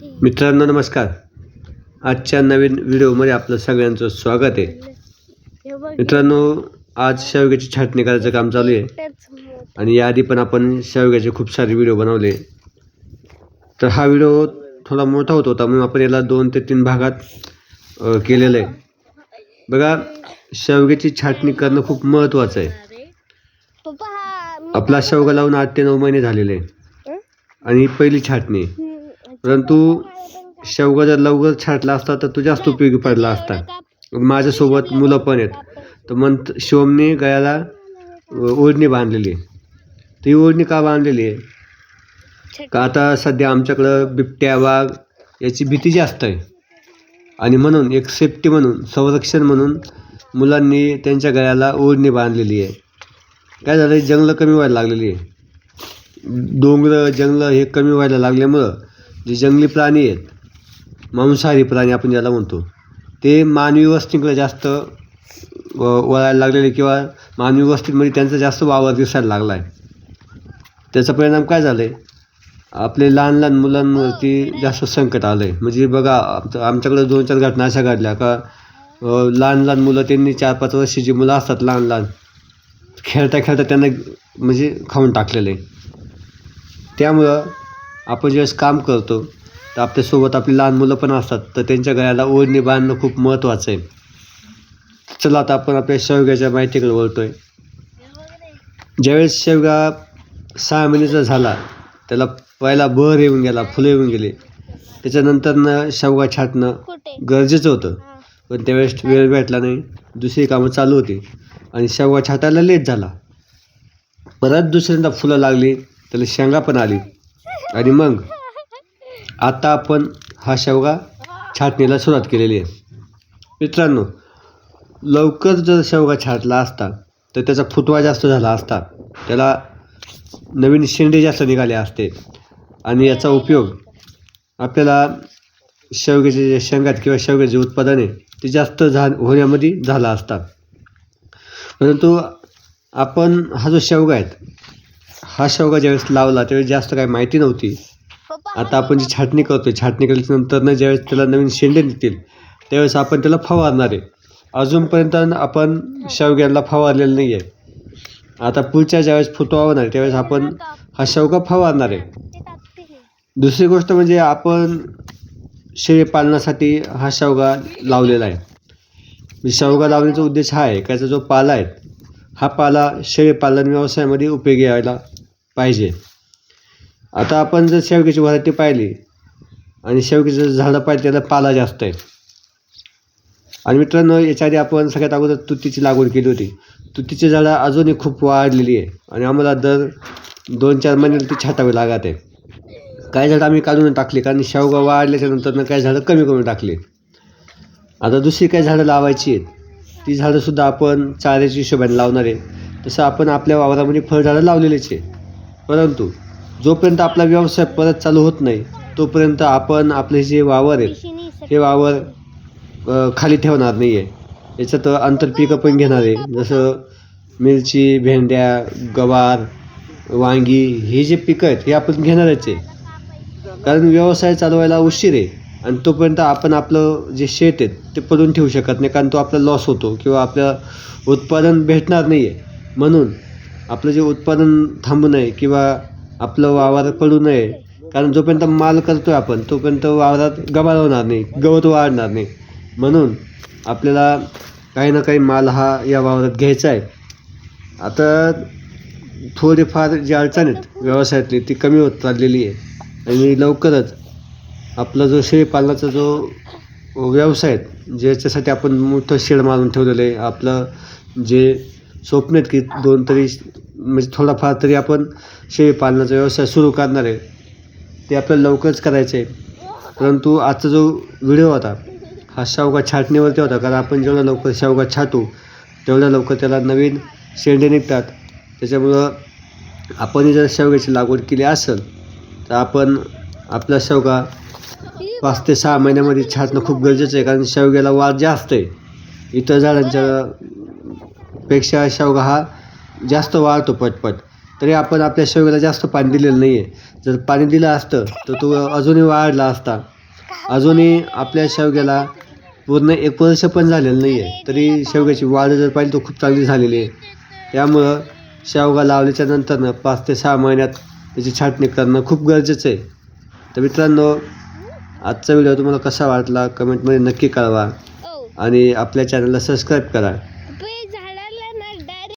मित्रांनो नमस्कार. आजच्या नवीन व्हिडिओमध्ये आपलं सगळ्यांचं स्वागत आहे. मित्रांनो आज शेवग्याची छाटणी करायचं काम चालू आहे. आणि याआधी पण आपण शेवग्याचे खूप सारे व्हिडिओ बनवले. तर हा व्हिडिओ थोडा मोठा होत होता म्हणून आपण याला दोन ते तीन भागात केलेलं आहे. बघा शेवग्याची छाटणी करणं खूप महत्त्वाचं आहे. आपला शेवगा लावून आठ ते नऊ महिने झालेले आहे. आणि पहिली छाटणी. परंतु शेवगा जर लवकर छाटला असता तर तो जास्त उपयोगी पडला असता. माझ्यासोबत मुलं पण आहेत. तर मग शिवमने गळ्याला ओढणी बांधलेली आहे. ती ओढणी का बांधलेली आहे? का आता सध्या आमच्याकडं बिबट्या वाघ याची भीती जास्त आहे. आणि म्हणून एक सेफ्टी म्हणून संरक्षण म्हणून मुलांनी त्यांच्या गळ्याला ओढणी बांधलेली आहे. काय झालं जंगलं कमी व्हायला लागलेली आहे. डोंगरं जंगलं हे कमी व्हायला लागल्यामुळं जे जंगली प्राणी आहेत मांसाहारी प्राणी आपण ज्याला म्हणतो ते मानवी वस्तीकडे जास्त व- वळायला लागलेले किंवा मानवी वस्तीमध्ये त्यांचा जास्त वावर दिसायला लागला आहे त्याचा परिणाम काय झाला आहे आपले लहान लहान मुलांवरती जास्त संकट आलं आहे म्हणजे बघा आमचं आमच्याकडे दोन चार घटना अशा घडल्या का लहान लहान मुलं त्यांनी चार पाच वर्षाची मुलं असतात लहान लहान खेळता खेळता त्यांना म्हणजे खाऊन टाकलेलं. आहे त्यामुळं आपण ज्यावेळेस काम करतो तर आपल्यासोबत आपली लहान मुलं पण असतात तर त्यांच्या गळ्याला ओढणी बांधणं खूप महत्त्वाचं आहे. चला आता आपण आपल्या शेवग्याच्या माहितीकडे बोलतो आहे ज्यावेळेस शेवगा सहा महिन्याचा झाला त्याला पहिला बहर येऊन गेला फुलं येऊन गेले. त्याच्यानंतरनं शेवगा छाटणं गरजेचं होतं. पण त्यावेळेस वेळ भेटला नाही. दुसरी कामं चालू होती. आणि शेवगा छाटायला लेट झाला. परत दुसऱ्यांदा फुलं लागली त्याला शेंगा पण आली. आणि मग आता आपण हा शेवगा छाटणीला सुरुवात केलेली आहे. मित्रांनो लवकर जर शेवगा छाटला असता तर त्याचा फुटवा जास्त झाला असता त्याला नवीन शेंडे जास्त निघाले असते. आणि याचा उपयोग आपल्याला शेवग्याचे जे शेंगात किंवा शेवग्याचे उत्पादन आहे ते जास्त झा होण्यामध्ये झाला असता. परंतु आपण हा जो शेवगा आहे हा शेवगा ज्यावेळेस लावला त्यावेळेस जास्त काही माहिती नव्हती. आता आपण जी छाटणी करतोय छाटणी केल्यानंतर ना ज्यावेळेस त्याला नवीन शेंडे निघतील त्यावेळेस आपण त्याला फवारणार आहे. अजूनपर्यंत आपण शेवग्याला फवारलेलं नाही आहे आता पुढच्या ज्यावेळेस फुटवा होणार त्यावेळेस आपण हा शेवगा फवारणार आहे. दुसरी गोष्ट म्हणजे आपण शेळी पालनासाठी हा शेवगा लावलेला आहे. म्हणजे शेवगा लावण्याचा उद्देश हा आहे का याचा जो पाला आहे हा पाला शेळी पालन व्यवसायामध्ये उपयोगी यायला पाहिजे. आता आपण जर शेवग्याची व्हरायटी पाहिली आणि शेवग्याचं झाडं पाहिजे त्याला पाला जास्त आहे. आणि मित्रांनो याच्या आधी आपण सगळ्यात अगोदर तुतीची लागवड केली होती. तुतीची झाडं अजूनही खूप वाढलेली आहे आणि आम्हाला दर दोन चार महिन्याला ती छाटावी लागत आहे. काही झाडं आम्ही काढून टाकली कारण शेवगा वाढल्याच्या नंतरनं काही झाडं कमी करून टाकली. आता दुसरी काही झाडं लावायची आहेत. ती झाडंसुद्धा आपण चाऱ्याच्या हिशोबाने लावणार आहे. तसं आपण आपल्या वावरामध्ये फळझाडं लावलेलीच आहे. परंतु जोपर्यंत आपला व्यवसाय परत चालू होत नाही तोपर्यंत आपण आपले जे वावर आहेत हे वावर खाली ठेवणार नाही आहे याच्यात आंतरपिकं पण घेणार आहे. जसं मिरची भेंड्या गवार वांगी हे जे पिकं आहेत हे आपण घेणारच आहे. कारण व्यवसाय चालवायला उशीर आहे आणि तोपर्यंत आपण आपलं जे शेत आहे ते पडून ठेवू शकत नाही कारण तो आपला लॉस होतो किंवा आपलं उत्पादन भेटणार नाही आहे म्हणून आपलं जे उत्पादन थांबू नये किंवा आपलं वावर पडू नये कारण जोपर्यंत माल करतोय आपण तोपर्यंत वावरात गबाळ होणार नाही गवत वाढणार नाही. म्हणून आपल्याला काही ना काही माल हा या वावरात घ्यायचा आहे. आता थोडीफार जी अडचण आहेत व्यवसायातली ती कमी होत चाललेली आहे. आणि लवकरच आपला जो शेळीपालनाचा जो व्यवसाय आहे ज्याच्यासाठी आपण मोठं शेड मारून ठेवलेलं आहे आपलं जे स्वप्न आहेत की दोन तरी म्हणजे थोडाफार तरी आपण शेळीपालनाचा व्यवसाय सुरू करणार आहे. ते आपल्याला लवकरच करायचं आहे परंतु आजचा जो व्हिडिओ होता हा शावगा छाटणीवरती होता. कारण आपण जेवढा लवकर शावगा छाटू तेवढ्या लवकर त्याला नवीन शेंडे निघतात. त्याच्यामुळं आपण जर शेवग्याची लागवड केली असेल तर आपण आपला शेवगा पाच ते सहा महिन्यामध्ये छाटणं खूप गरजेचं आहे. कारण शेवग्याला वाढ जास्त आहे. इतर झाडांच्या पेक्षा शेवगा हा जास्त वाढतो पटपट. तरी आपण आपल्या शेवग्याला जास्त पाणी दिलेलं नाही आहे जर पाणी दिलं असतं तर तो अजूनही वाढला असता. अजूनही आपल्या शेवग्याला पूर्ण एक वर्ष पण झालेलं नाही आहे तरी शेवग्याची वाढ जर पाहिली तर खूप चांगली झालेली आहे. त्यामुळं शेवगा लावल्याच्या नंतरनं पाच ते सहा महिन्यात त्याची छाटणी करणं खूप गरजेचं आहे. तर मित्रांनो आजचा व्हिडिओ तुम्हाला कसा वाटला? कमेंटमध्ये नक्की कळवा. ओ आणि आपल्या चॅनलला सबस्क्राईब करा.